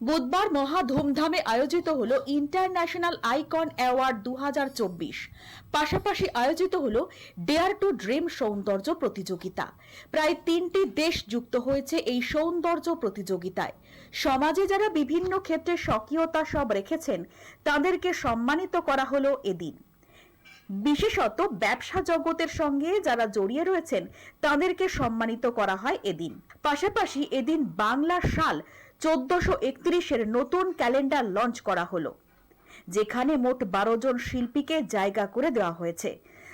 বুধবার মহা ধুমধামে আয়োজিত হলো ইন্টারন্যাশনাল আইকন অ্যাওয়ার্ড দু হাজার চব্বিশ। পাশাপাশি আয়োজিত হল ডেয়ার টু ড্রিম সৌন্দর্য প্রতিযোগিতা। প্রায় তিনটি দেশ যুক্ত হয়েছে এই সৌন্দর্য প্রতিযোগিতায়। সমাজে যারা বিভিন্ন ক্ষেত্রে স্বকীয়তা সব রেখেছেন, তাদেরকে সম্মানিত করা হলো এদিন। বিশেষত ব্যবসা জগতের সঙ্গে যারা জড়িয়ে রয়েছেন, তাদেরকে সম্মানিত করা হয় এদিন। পাশাপাশি এদিন বাংলা সাল চোদ্দশো একত্রিশের নতুন ক্যালেন্ডার লঞ্চ করা হলো, যেখানে মোট বারো জন শিল্পীকে জায়গা করে দেওয়া হয়েছে।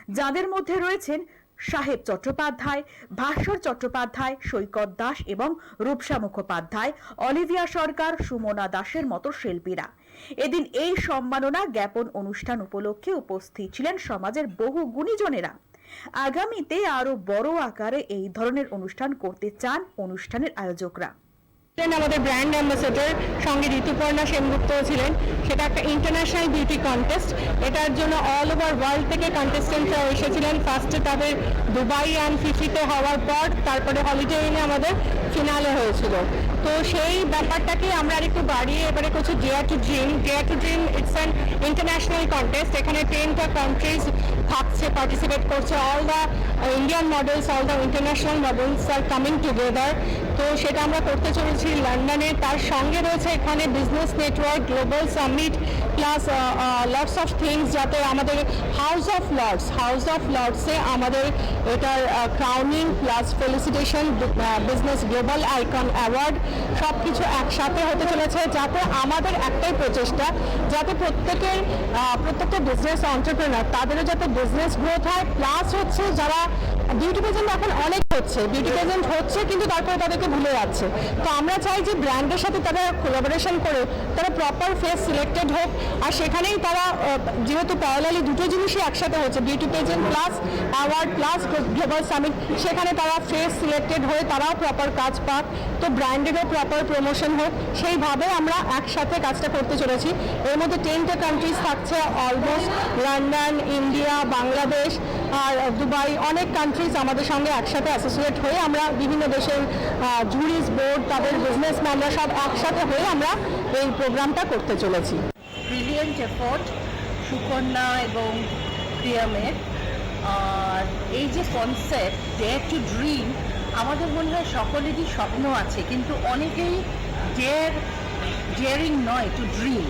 যাদের মধ্যে রয়েছেন সাহেব চট্টোপাধ্যায় ভাস্বর চট্টোপাধ্যায়, সৈকত দাস এবং রূপসা মুখোপাধ্যায়, অলিভিয়া সরকার, সুমনা দাসের মতো শিল্পীরা। এদিন এই সম্মাননা জ্ঞাপন অনুষ্ঠান উপলক্ষে উপস্থিত ছিলেন সমাজের বহু গুণীজনেরা। আগামীতে আরও বড় আকারে এই ধরনের অনুষ্ঠান করতে চান অনুষ্ঠানের আয়োজকরা। আমাদের ব্র্যান্ড অ্যাম্বাসেডর সঙ্গে ঋতুপর্ণা সেনগুপ্ত ছিলেন। সেটা একটা ইন্টারন্যাশনাল বিউটি কন্টেস্ট এটার জন্য অল ওভার ওয়ার্ল্ড থেকে কন্টেস্টেন্টরা এসেছিলেন। ফার্স্টে তাদের দুবাই অ্যান্ড ফিফিতে হওয়ার পর, তারপরে হলিডে ইনে আমাদের ফিনালে হয়েছিল। তো সেই ব্যাপারটাকে আমরা আরেকটু বাড়িয়ে, এবারে করছি dare to dream dare to dream it's an international contest এখানে টেনটা কান্ট্রিজ পার্টিসিপেট করছে। All the Indian models all the international models are coming together তো সেটা আমরা করতে চলেছি লন্ডনে। তার সঙ্গে রয়েছে এখানে business network global summit plus lots of things যাতে আমাদের House of Lords House of লর্ডসে আমাদের এটার crowning plus felicitation business global icon award সব কিছু একসাথে হতে চলেছে যাতে আমাদের একটাই প্রচেষ্টা যাতে প্রত্যেকের আহ, প্রত্যেকটা বিজনেস অন্টারপ্রেনার তাদেরও যাতে বিজনেস গ্রোথ হয় প্লাস হচ্ছে যারা বিউটি পেজেন্ট এখন অনেক হচ্ছে। বিউটি পেজেন্ট হচ্ছে কিন্তু তারপরে তাদেরকে ভুলে যাচ্ছে। তো আমরা চাই যে ব্র্যান্ডের সাথে তারা কোলাবোরেশন করে তারা প্রপার ফেস সিলেক্টেড হোক। আর সেখানেই তারা যেহেতু প্যারালালি দুটো জিনিসই একসাথে হচ্ছে beauty pageant plus award plus global summit সেখানে তারা ফেস সিলেক্টেড হয়ে তারাও প্রপার কাজ পাক। তো ব্র্যান্ডেরও প্রপার প্রমোশন হোক সেইভাবে আমরা একসাথে কাজটা করতে চলেছি। এর মধ্যে টেনটা কান্ট্রিজ থাকছে অলমোস্ট লন্ডন ইন্ডিয়া বাংলাদেশ আর দুবাই, অনেক কান্ট্রিজ আমাদের সঙ্গে একসাথে অ্যাসোসিয়েট হয়ে আমরা বিভিন্ন দেশের জুরিস বোর্ড তাদের বিজনেসম্যানরা সব একসাথে হয়ে আমরা এই প্রোগ্রামটা করতে চলেছি। ব্রিলিয়েন্ট এফোর্ট সুকন্যা এবং প্রিয়ামের। আর এই যে কনসেপ্ট ডেয়ার টু ড্রিম আমাদের মনে হয় সকলেরই স্বপ্ন আছে, কিন্তু অনেকেই ডেয়ার ডেয়ারিং নয় to dream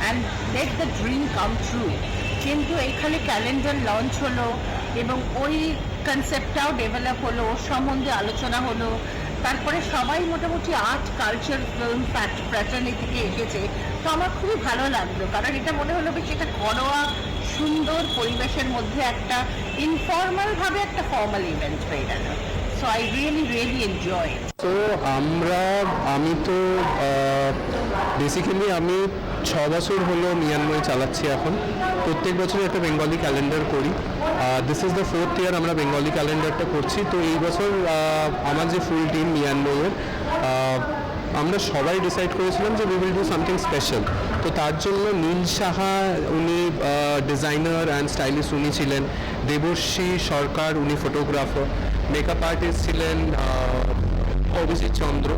and let the dream come true কিন্তু এখানে ক্যালেন্ডার লঞ্চ হলো এবং ওই কনসেপ্টটাও ডেভেলপ হলো, ওর সম্বন্ধে আলোচনা হলো। তারপরে সবাই মোটামুটি আর্ট কালচার ফিল্ম প্যাটার্নে থেকে এসেছে। তো আমার খুবই ভালো লাগল, কারণ এটা মনে হলো বেশ একটা ঘরোয়া, সুন্দর পরিবেশের মধ্যে একটা ইনফর্মাল ভাবে একটা ফর্মাল ইভেন্ট হয়ে গেল। এনজয় তো আমরা, আমি তো বেসিক্যালি আমি ছ বছর হলো মিয়ানমার চালাচ্ছি এখন। প্রত্যেক বছর একটা বেঙ্গলি ক্যালেন্ডার করি। This is the fourth year আমরা বেঙ্গলি ক্যালেন্ডারটা করছি। তো এই বছর আমার যে ফুল টিম মিয়ানমারের আমরা সবাই ডিসাইড করেছিলাম যে we will do something special তো তার জন্য নীল সাহা উনি ডিজাইনার অ্যান্ড স্টাইলিস্ট উনি ছিলেন। দেবশ্রী সরকার উনি ফটোগ্রাফার মেকআপ আর্টিস্ট ছিলেন অভিজিৎ চন্দ্র।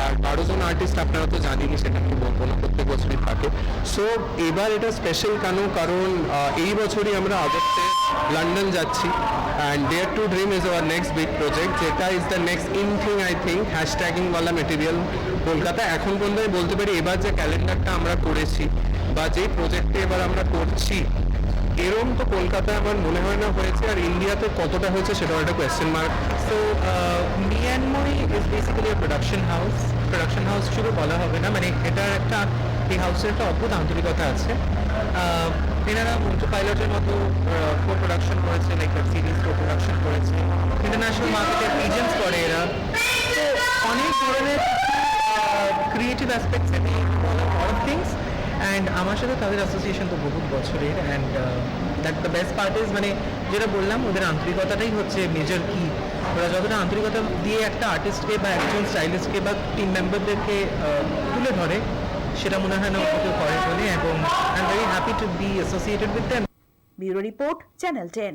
আর বারো জন আর্টিস্ট আপনারা তো জানেনই, সেটা আমি বলব না, প্রত্যেক বছরই থাকে। সো এবার এটা স্পেশাল কেন? কারণ এই বছরই আমরা আগস্টে লন্ডন যাচ্ছি। And dare to dream is our next big project যেটা is the next in thing I think হ্যাশট্যাগিংওয়ালা material Kolkata. এখন পর্যন্ত বলতে পারি, এবার যে ক্যালেন্ডারটা আমরা করেছি, বা যে প্রজেক্টে এবার আমরা করছি এরম তো কলকাতায় আমার মনে হয় না হয়েছে, আর ইন্ডিয়াতে কতটা হয়েছে সেটাও একটা question mark so মিয়ানময় is basically production house production house শুধু বলা হবে না মানে এটার একটা, এই হাউসের একটা অদ্ভুত আন্তরিকতা আছে। এনারা মন্টু পাইলটের মতো কো প্রোডাকশন করেছে লাইক সিরিজ কো প্রোডাকশন করেছে। ইন্টারন্যাশনাল মার্কেটে এজেন্টস করে এরা। তো অনেক ধরনের ক্রিয়েটিভ অ্যাসপেক্টস নিয়ে অল থিংস অ্যান্ড আমার সাথে তাদের অ্যাসোসিয়েশন তো বহুত বছরের and that the best part is মানে যেটা বললাম, ওদের আন্তরিকতাটাই হচ্ছে মেজর কি ওরা যতটা আন্তরিকতা দিয়ে একটা আর্টিস্টকে বা একজন স্টাইলিস্টকে বা টিম মেম্বারদেরকে তুলে ধরে, সেটা মনে হয় না ওকে করে বলে এবং I am very happy to be associated with them bureau report, channel ten.